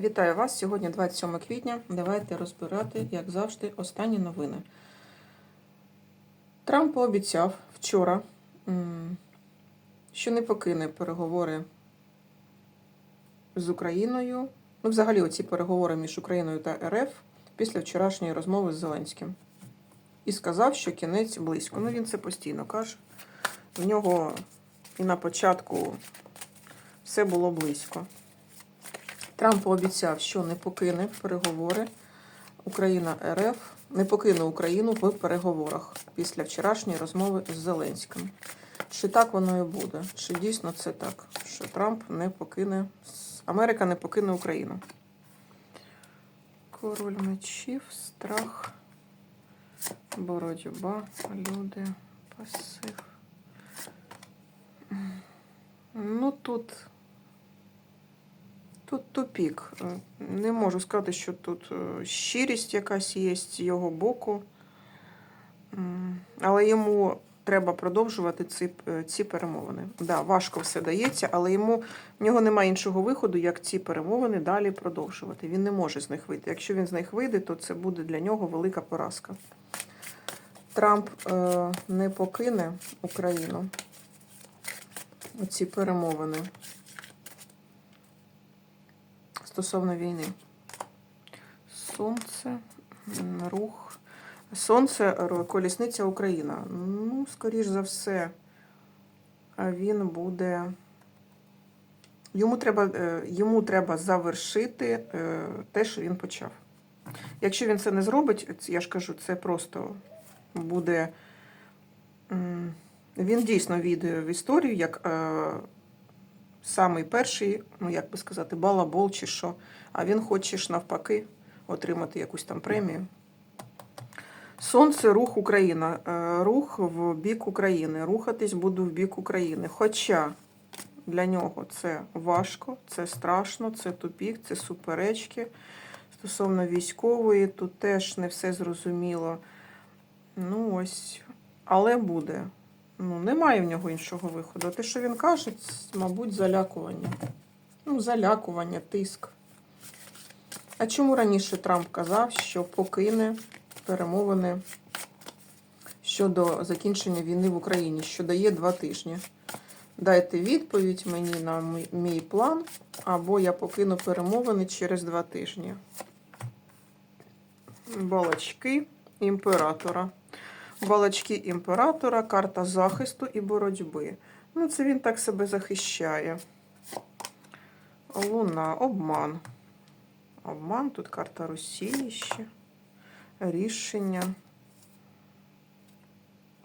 Вітаю вас! Сьогодні 27 квітня. Давайте розбирати, як завжди, останні новини. Трамп пообіцяв вчора, що не покине переговори з Україною. Ну, взагалі, оці переговори між Україною та РФ після вчорашньої розмови з Зеленським. І сказав, що кінець близько. Ну, він це постійно каже. В нього і на початку все було близько. Трамп пообіцяв, що не покине переговори Україна РФ, не покине Україну в переговорах після вчорашньої розмови з Зеленським. Чи так воно і буде? Чи дійсно це так? Що Трамп не покине Америка не покине Україну? Король мечів, страх, боротьба, люди, пасив. Ну тут. Тут тупік. Не можу сказати, що тут е, щирість якась є з його боку. Але йому треба продовжувати ці, е, ці перемовини. Да, важко все дається, але йому в нього немає іншого виходу, як ці перемовини далі продовжувати. Він не може з них вийти. Якщо він з них вийде, то це буде для нього велика поразка. Трамп е, не покине Україну. Оці перемовини стосовно війни. Сонце, рух. Сонце, колісниця Україна. Ну, скоріш за все, він буде. Йому треба, е, йому треба завершити е, те, що він почав. Якщо він це не зробить, я ж кажу, це просто буде. Він дійсно війде в історію як е, самий перший, ну як би сказати, балабол чи що. А він хоче ж навпаки отримати якусь там премію. Сонце рух Україна. Е, Рух в бік України. Рухатись буду в бік України. Хоча для нього це важко, це страшно, це тупік, це суперечки. Стосовно військової, тут теж не все зрозуміло. Ну ось, але буде. Ну, немає в нього іншого виходу. Те, що він каже, мабуть, залякування. Ну, залякування, тиск. А чому раніше Трамп казав, що покине перемовини щодо закінчення війни в Україні, що дає два тижні? Дайте відповідь мені на мій план, або я покину перемовини через два тижні. Балачки імператора. Балачки імператора, карта захисту і боротьби. Ну, це він так себе захищає. Луна, обман. Обман, тут карта Росії ще. Рішення.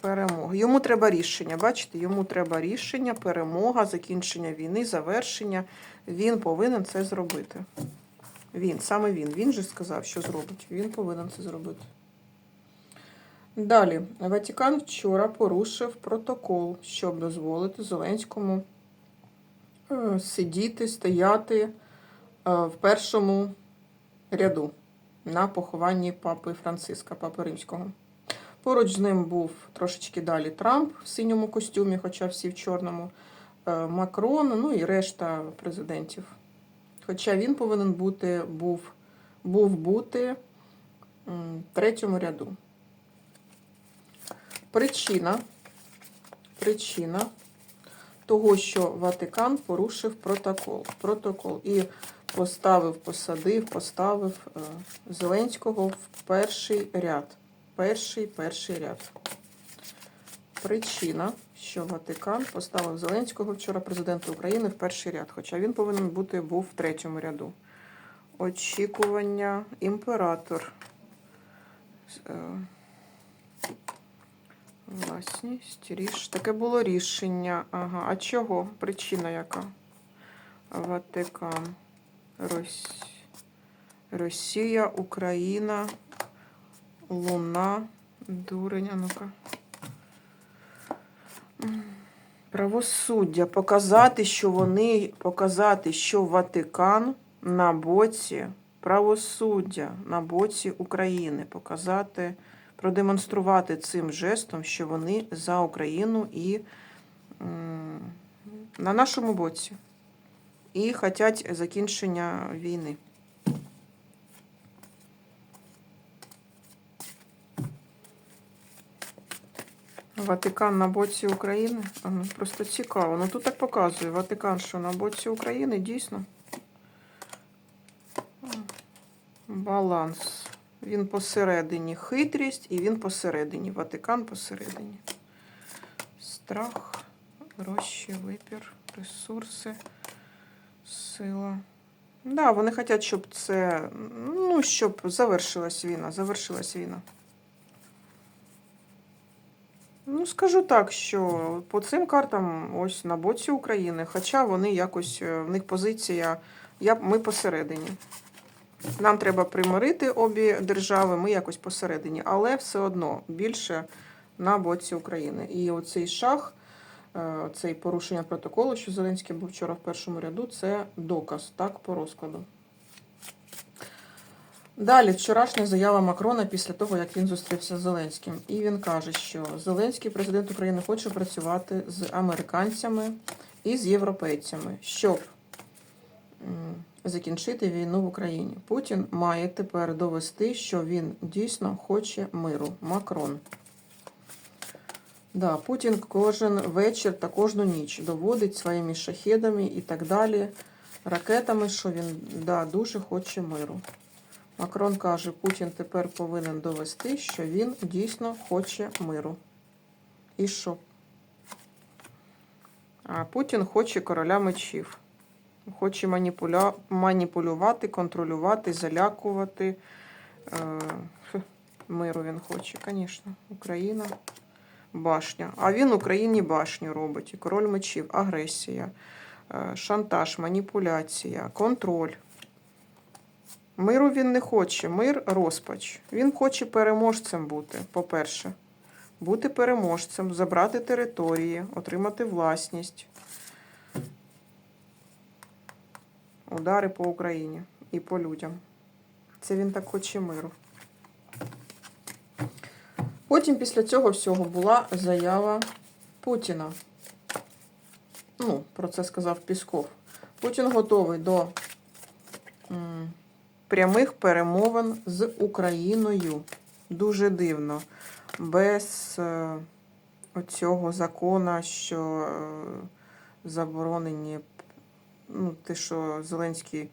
Перемога. Йому треба рішення. Бачите, йому треба рішення, перемога, закінчення війни, завершення. Він повинен це зробити. Він, саме він. Він же сказав, що зробить. Він повинен це зробити. Далі, Ватикан вчора порушив протокол, щоб дозволити Зеленському е, сидіти, стояти е, в першому ряду на похованні папи Франциска, папи Римського. Поруч з ним був трошечки далі Трамп в синьому костюмі, хоча всі в чорному, е, Макрон, ну і решта президентів. Хоча він повинен бути, був, був бути в третьому ряду. Причина, причина того, що Ватикан порушив протокол. Протокол і поставив, посадив, поставив е, Зеленського в перший ряд. Перший перший ряд. Причина, що Ватикан поставив Зеленського вчора президента України в перший ряд, хоча він повинен бути був в третьому ряду. Очікування імператор. Власність, ріш. Таке було рішення. Ага. А чого? Причина яка? Ватикан. Рос... Росія, Україна, Луна, Дурень, а ну-ка. Правосуддя. Показати, що вони, показати, що Ватикан на боці правосуддя, на боці України. Показати продемонструвати цим жестом, що вони за Україну і на нашому боці і хотять закінчення війни. Ватикан на боці України. Ну, просто цікаво. Ну тут так показує Ватикан, що на боці України дійсно баланс. Він посередині. Хитрість і він посередині. Ватикан посередині. Страх, гроші, випір, ресурси, сила. Да, вони хочуть, щоб це. Ну, щоб завершилась війна. Завершилась війна. Ну, скажу так, що по цим картам ось на боці України, хоча вони якось, е, в них позиція, я, ми посередині. Нам треба примирити обі держави, ми якось посередині, але все одно більше на боці України. І оцей шах, е, цей порушення протоколу, що Зеленський був вчора в першому ряду, це доказ, так, по розкладу. Далі, вчорашня заява Макрона після того, як він зустрівся з Зеленським. І він каже, що Зеленський, президент України, хоче працювати з американцями і з європейцями, щоб закінчити війну в Україні. Путін має тепер довести, що він дійсно хоче миру. Макрон. Да, Путін кожен вечір та кожну ніч доводить своїми шахедами і так далі, ракетами, що він да, дуже хоче миру. Макрон каже, Путін тепер повинен довести, що він дійсно хоче миру. І що? А Путін хоче короля мечів. Хоче маніпуля... маніпулювати, контролювати, залякувати. Е... Миру він хоче, звісно. Україна, башня. А він Україні башню робить. І король мечів, агресія, е, шантаж, маніпуляція, контроль. Миру він не хоче. Мир розпач. Він хоче переможцем бути, по-перше. Бути переможцем, забрати території, отримати власність. Удари по Україні і по людям. Це він так хоче миру. Потім після цього всього була заява Путіна. Ну, про це сказав Пісков. Путін готовий до м, прямих перемовин з Україною. Дуже дивно. Без е, оцього закона, що е, заборонені, ну, те, що Зеленський е,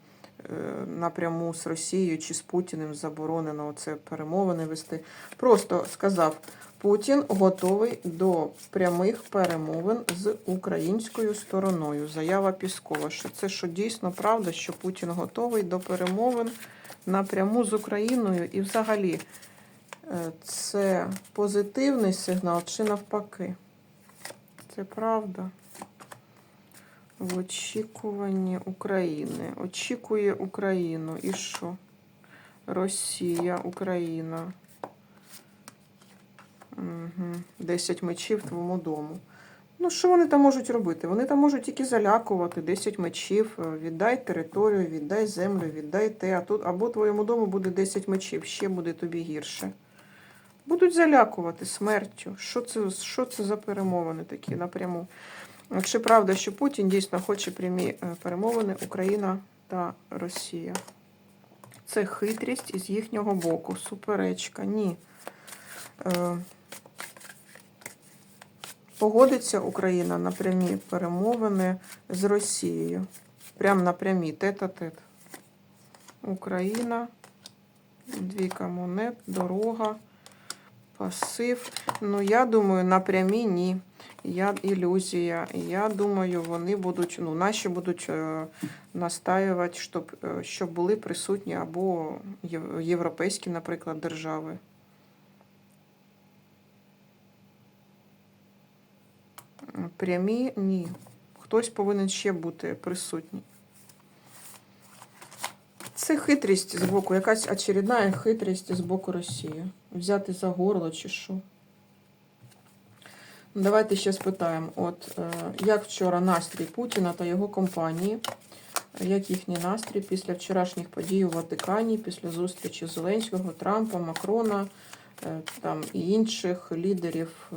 напряму з Росією чи з Путіним заборонено це перемовини вести. Просто сказав, Путін готовий до прямих перемовин з українською стороною. Заява Піскова. Що це що дійсно правда, що Путін готовий до перемовин напряму з Україною і взагалі. Е, Це позитивний сигнал чи навпаки? Це правда. В очікуванні України. Очікує Україну. І що? Росія, Україна. Угу. 10 мечів твоєму дому. Ну, що вони там можуть робити? Вони там можуть тільки залякувати 10 мечів, е, віддай територію, віддай землю, віддай те, а тут або твоєму дому буде 10 мечів, ще буде тобі гірше. Будуть залякувати смертю. Що це, що це за перемовини такі напряму? Чи правда, що Путін дійсно хоче прямі е, перемовини Україна та Росія? Це хитрість із їхнього боку, суперечка. Ні. Е, Погодиться Україна на прямі перемовини з Росією. Прям на прямі, тет-а-тет. Україна, двійка монет, дорога, пасив. Ну, я думаю, на прямі ні. Я ілюзія. Я думаю, вони будуть, ну, наші будуть е, настаювати, щоб, е, щоб були присутні або європейські, наприклад, держави. Прямі ні. Хтось повинен ще бути присутній. Це хитрість з боку, якась очередна хитрість з боку Росії. Взяти за горло чи що. Давайте ще спитаємо, от е, як вчора настрій Путіна та його компанії, як їхній настрій після вчорашніх подій у Ватикані, після зустрічі Зеленського, Трампа, Макрона е, там, і інших лідерів, е,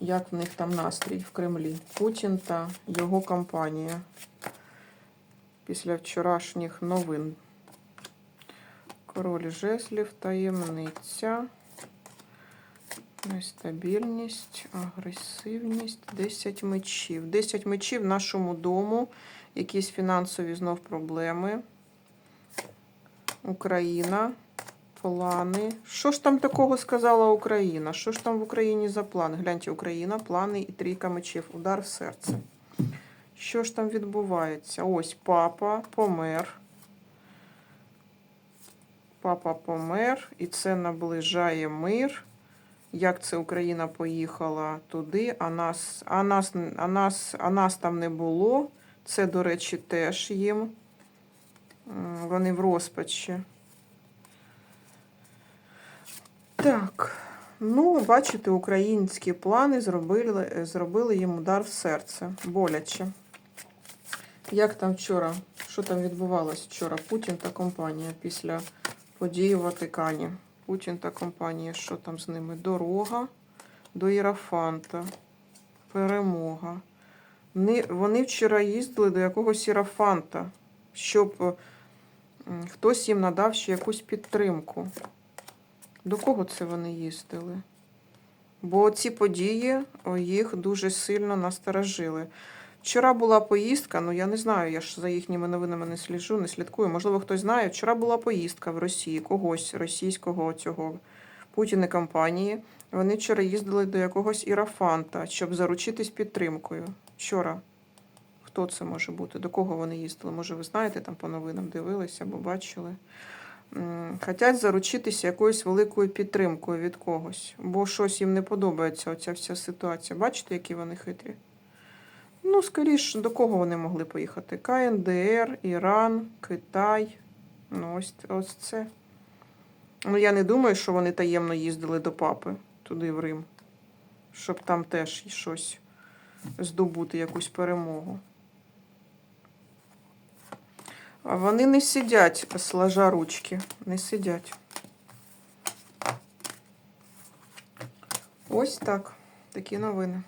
як в них там настрій в Кремлі? Путін та його компанія після вчорашніх новин. Король жезлів, таємниця. Нестабільність, агресивність, 10 мечів. 10 мечів в нашому дому, якісь фінансові знов проблеми. Україна, плани. Що ж там такого сказала Україна? Що ж там в Україні за плани? Гляньте, Україна, плани і трійка мечів. Удар в серце. Що ж там відбувається? Ось папа помер. Папа помер, і це наближає мир. Як це Україна поїхала туди, а нас, а нас, а нас, а нас там не було. Це, до речі, теж їм. Вони в розпачі. Так. Ну, бачите, українські плани зробили, зробили їм удар в серце. Боляче. Як там вчора? Що там відбувалось вчора? Путін та компанія після подій у Ватикані. Путін та компанія, що там з ними? Дорога до Ірафанта. Перемога. Вони, вчора їздили до якогось Ірафанта, щоб е, хтось їм надав ще якусь підтримку. До кого це вони їздили? Бо ці події їх дуже сильно насторожили. Вчора була поїздка, ну я не знаю, я ж за їхніми новинами не сліджу, не слідкую. Можливо, хтось знає. Вчора була поїздка в Росії, когось російського цього Путіна компанії. Вони вчора їздили до якогось ірафанта, щоб заручитись підтримкою. Вчора. Хто це може бути? До кого вони їздили? Може, ви знаєте, там по новинам дивилися або бачили. Хотять заручитися якоюсь великою підтримкою від когось, бо щось їм не подобається оця вся ситуація. Бачите, які вони хитрі? Ну, скоріш, до кого вони могли поїхати? КНДР, Іран, Китай. Ну, ось, ось це. Ну, я не думаю, що вони таємно їздили до папи туди, в Рим, щоб там теж щось здобути, якусь перемогу. А вони не сидять, сложа ручки. Не сидять. Ось так. Такі новини.